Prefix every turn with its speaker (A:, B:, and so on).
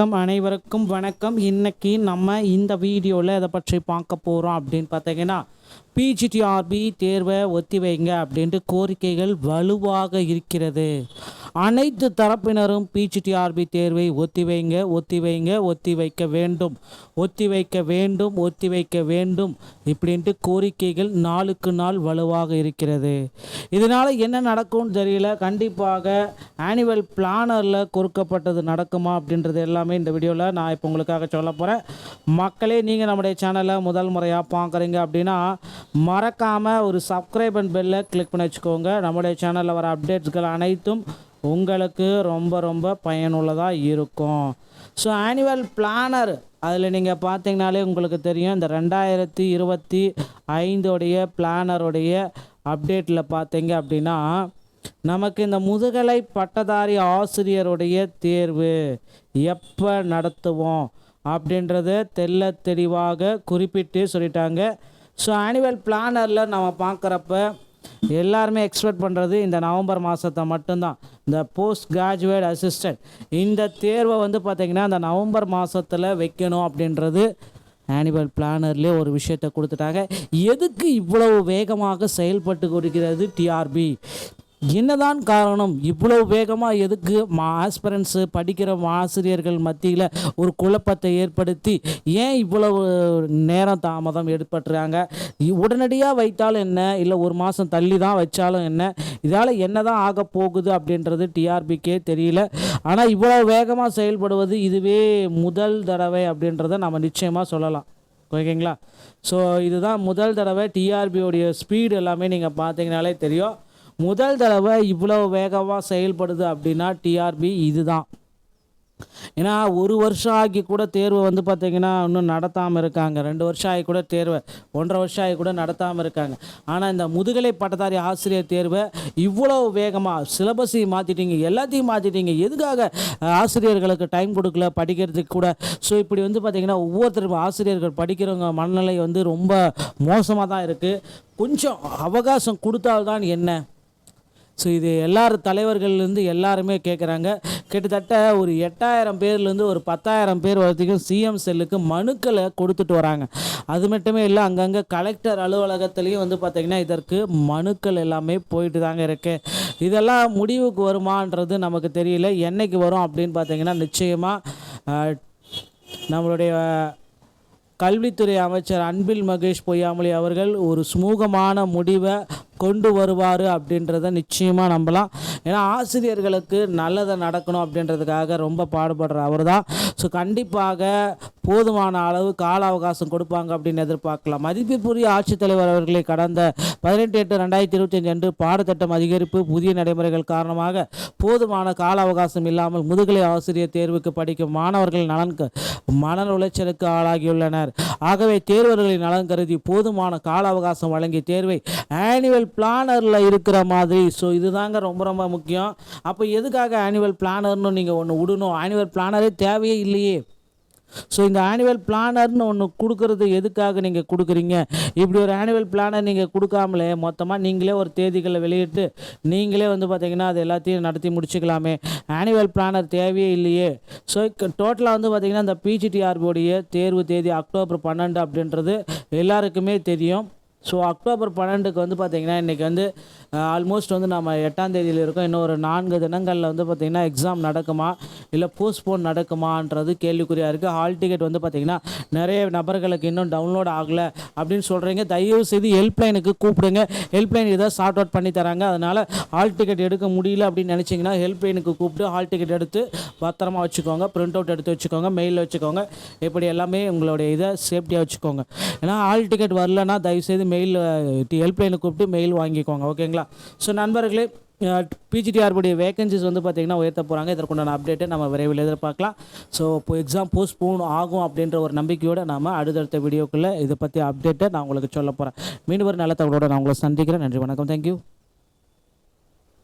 A: வணக்கம். அனைவருக்கும் வணக்கம். இன்னைக்கு நம்ம இந்த வீடியோவில் இதை பற்றி பார்க்க போகிறோம் அப்படின்னு பார்த்தீங்கன்னா பிஜிடிஆர்பி தேர்வை ஒத்தி வைங்க அப்படின்ட்டு கோரிக்கைகள் வலுவாக இருக்கிறது. அனைத்து தரப்பினரும் பிஜிடிஆர்பி தேர்வை ஒத்தி வைங்க ஒத்தி வைங்க ஒத்தி வைக்க வேண்டும். ஒத்தி வைக்க வேண்டும் ஒத்தி வைக்க வேண்டும் இப்படின்ட்டு கோரிக்கைகள் நாளுக்கு நாள் வலுவாக இருக்கிறது. இதனால் என்ன நடக்கும்னு தெரியல. கண்டிப்பாக ஆனுவல் பிளானரில் கொடுக்கப்பட்டது நடக்குமா அப்படின்றது எல்லாமே இந்த வீடியோவில் நான் இப்போ உங்களுக்காக சொல்ல போகிறேன் மக்களே நீங்கள் நம்முடைய சேனலை முதல் முறையாக பார்க்குறீங்க அப்படின்னா மறக்காமல் ஒரு சப்ஸ்கிரைப் அண்ட் பெல்லை கிளிக் பண்ணி வச்சுக்கோங்க. நம்முடைய சேனலில் வர அப்டேட்ஸ்கள் அனைத்தும் உங்களுக்கு ரொம்ப ரொம்ப பயனுள்ளதாக இருக்கும். ஸோ ஆனுவல் பிளானர் அதில் நீங்கள் பார்த்தீங்கனாலே உங்களுக்கு தெரியும். இந்த ரெண்டாயிரத்தி இருபத்தி ஐந்தோடைய பிளானருடைய அப்டேட்டில் பார்த்தீங்க அப்படின்னா நமக்கு இந்த முதுகலை பட்டதாரி ஆசிரியருடைய தேர்வு எப்போ நடத்துவோம் அப்படின்றத தெள்ள தெளிவாக குறிப்பிட்டு சொல்லிட்டாங்க. ஸோ ஆனுவல் பிளானரில் நம்ம பார்க்குறப்ப எல்லாருமே எக்ஸ்பெக்ட் பண்ணுறது இந்த நவம்பர் மாதத்தை மட்டும்தான். இந்த போஸ்ட் கிராஜுவேட் அசிஸ்டன்ட் இந்த தேர்வை வந்து பார்த்திங்கன்னா இந்த நவம்பர் மாதத்தில் வைக்கணும் அப்படின்றது ஆனிமல் பிளானர்லேயே ஒரு விஷயத்தை கொடுத்துட்டாங்க. எதுக்கு இவ்வளவு வேகமாக செயல்பட்டு கொடுக்கிறது டிஆர்பி என்னதான் காரணம்? இவ்வளவு வேகமாக எதுக்கு மா ஆஸ்பிரன்ஸு படிக்கிற ஆசிரியர்கள் மத்தியில் ஒரு குழப்பத்தை ஏற்படுத்தி ஏன் இவ்வளவு நேரம் தாமதம் ஏற்பட்டுறாங்க உடனடியாக வைத்தாலும் என்ன? இல்லை ஒரு மாதம் தள்ளி தான் வச்சாலும் என்ன? இதால் என்ன தான் ஆக போகுது அப்படின்றது டிஆர்பிக்கே தெரியல. ஆனால் இவ்வளோ வேகமாக செயல்படுவது இதுவே முதல் தடவை அப்படின்றத நம்ம நிச்சயமாக சொல்லலாம். ஓகேங்களா? ஸோ இதுதான் முதல் தடவை டிஆர்பியோடைய ஸ்பீடு எல்லாமே நீங்கள் பார்த்தீங்கனாலே தெரியும். முதல் தடவை இவ்வளோ வேகமாக செயல்படுது அப்படின்னா டிஆர்பி இதுதான். ஏன்னா ஒரு வருஷம் ஆகி கூட தேர்வு வந்து பார்த்திங்கன்னா இன்னும் நடத்தாமல் இருக்காங்க. ரெண்டு வருஷம் ஆகி கூட தேர்வை ஒன்றரை வருஷம் ஆகி கூட நடத்தாமல் இருக்காங்க. ஆனால் இந்த முதுகலை பட்டதாரி ஆசிரியர் தேர்வை இவ்வளோ வேகமாக சிலபஸையும் மாற்றிட்டீங்க எல்லாத்தையும் மாற்றிட்டீங்க எதுக்காக ஆசிரியர்களுக்கு டைம் கொடுக்கல படிக்கிறதுக்கு கூட? ஸோ இப்படி வந்து பார்த்திங்கன்னா ஒவ்வொருத்தரும் ஆசிரியர்கள் படிக்கிறவங்க மனநிலை வந்து ரொம்ப மோசமாக தான் இருக்குது கொஞ்சம் அவகாசம் கொடுத்தால்தான் என்ன? ஸோ இது எல்லார் தலைவர்கள்லேருந்து எல்லாருமே கேட்குறாங்க கிட்டத்தட்ட ஒரு எட்டாயிரம் பேர்லேருந்து ஒரு பத்தாயிரம் பேர் வரைக்கும் சிஎம் செல்லுக்கு மனுக்களை கொடுத்துட்டு வராங்க. அது மட்டுமே இல்லை அங்கங்கே கலெக்டர் அலுவலகத்துலேயும் வந்து பார்த்திங்கன்னா இதற்கு மனுக்கள் எல்லாமே போயிட்டு தாங்க இருக்குது இதெல்லாம் முடிவுக்கு வருமான்றது நமக்கு தெரியல. என்னைக்கு வரும் அப்படின்னு பார்த்தீங்கன்னா நிச்சயமாக நம்மளுடைய கல்வித்துறை அமைச்சர் அன்பில் மகேஷ் பொய்யாமொழி அவர்கள் ஒரு சுமூகமான முடிவை கொண்டு வருவார் அப்படின்றத நிச்சயமாக நம்பலாம். ஏன்னா ஆசிரியர்களுக்கு நல்லதை நடக்கணும் அப்படின்றதுக்காக ரொம்ப பாடுபடுற அவர் தான் ஸோ கண்டிப்பாக போதுமான அளவு கால அவகாசம் கொடுப்பாங்க அப்படின்னு எதிர்பார்க்கலாம். மதிப்பிற்குரிய ஆட்சித்தலைவர் அவர்களை கடந்த பதினெட்டு எட்டு ரெண்டாயிரத்தி இருபத்தஞ்சு அன்று பாடத்திட்டம் அதிகரிப்பு புதிய நடைமுறைகள் காரணமாக போதுமான கால அவகாசம் இல்லாமல் முதுகலை ஆசிரியர் தேர்வுக்கு படிக்கும் மாணவர்கள் நலன் க- மன உளைச்சலுக்கு ஆளாகியுள்ளனர். ஆகவே தேர்வர்களின் நலன் கருதி போதுமான கால அவகாசம் வழங்கிய தேர்வை ஆனுவல் பிளானரில் இருக்கிற மாதிரி. ஸோ இதுதாங்க ரொம்ப ரொம்ப முக்கியம். அப்போ எதுக்காக ஆனுவல் பிளானர்னு நீங்கள் ஒன்று விடணும்? ஆனுவல் பிளானரே தேவையே இல்லையே. ஸோ இந்த ஆனுவல் பிளானர்னு ஒன்று கொடுக்கறது எதுக்காக நீங்கள் கொடுக்குறீங்க? இப்படி ஒரு ஆனுவல் பிளானர் நீங்கள் கொடுக்காமலே மொத்தமாக நீங்களே ஒரு தேதிகளை வெளியிட்டு நீங்களே வந்து பார்த்திங்கன்னா அது எல்லாத்தையும் நடத்தி முடிச்சுக்கலாமே. ஆனுவல் பிளானர் தேவையே இல்லையே. ஸோ டோட்டலாக வந்து பார்த்திங்கன்னா இந்த பிஜிடிஆர்பியோடைய தேர்வு தேதி அக்டோபர் பன்னெண்டு அப்படின்றது எல்லாருக்குமே தெரியும். ஸோ அக்டோபர் பன்னெண்டுக்கு வந்து பார்த்திங்கன்னா இன்றைக்கி வந்து ஆல்மோஸ்ட் வந்து நம்ம எட்டாம் தேதியில் இருக்கோம். இன்னும் ஒரு நான்கு தினங்களில் வந்து பார்த்திங்கன்னா எக்ஸாம் நடக்குமா? இல்லை போஸ்ட்போன் நடக்குமான்றது கேள்விக்குறியாக இருக்குது ஹால் டிக்கெட் வந்து பார்த்திங்கன்னா நிறைய நபர்களுக்கு இன்னும் டவுன்லோட் ஆகலை அப்படின்னு சொல்கிறீங்க தயவு செய்து ஹெல்ப்லைனுக்கு கூப்பிடுங்க. ஹெல்ப்லைன் இதை சார்ட் அவுட் பண்ணி தராங்க. அதனால் ஹால் டிக்கெட் எடுக்க முடியல அப்படின்னு நினச்சிங்கன்னா ஹெல்ப்லைனுக்கு கூப்பிட்டு ஹால் டிக்கெட் எடுத்து பத்திரமா வச்சுக்கோங்க. பிரிண்ட் அவுட் எடுத்து வச்சுக்கோங்க. மெயிலில் வச்சுக்கோங்க. இப்படி எல்லாமே உங்களுடைய இதை சேஃப்டியாக வச்சுக்கோங்க. ஏன்னா ஹால் டிக்கெட் வரலன்னா தயவுசெய்து மெயில் ஹெல்ப்லைனுக்கு கூப்பிட்டு மெயில் வாங்கிக்கோங்க. ஓகேங்களா ஓகேங்களா ஸோ நண்பர்களே பிஜிடிஆர்புடைய வேகன்சிஸ் வந்து பார்த்திங்கன்னா உயர்த்த போகிறாங்க இதற்குண்டான அப்டேட்டை நம்ம விரைவில் எதிர்பார்க்கலாம். ஸோ இப்போ எக்ஸாம் போஸ்ட்போன் ஆகும் அப்படின்ற ஒரு நம்பிக்கையோடு நாம் அடுத்தடுத்த வீடியோக்குள்ளே இதை பற்றி அப்டேட்டை நான் உங்களுக்கு சொல்ல போகிறேன் மீண்டும் ஒரு நல்ல தகவலோடு நான் உங்களை சந்திக்கிறேன். நன்றி வணக்கம். தேங்க்யூ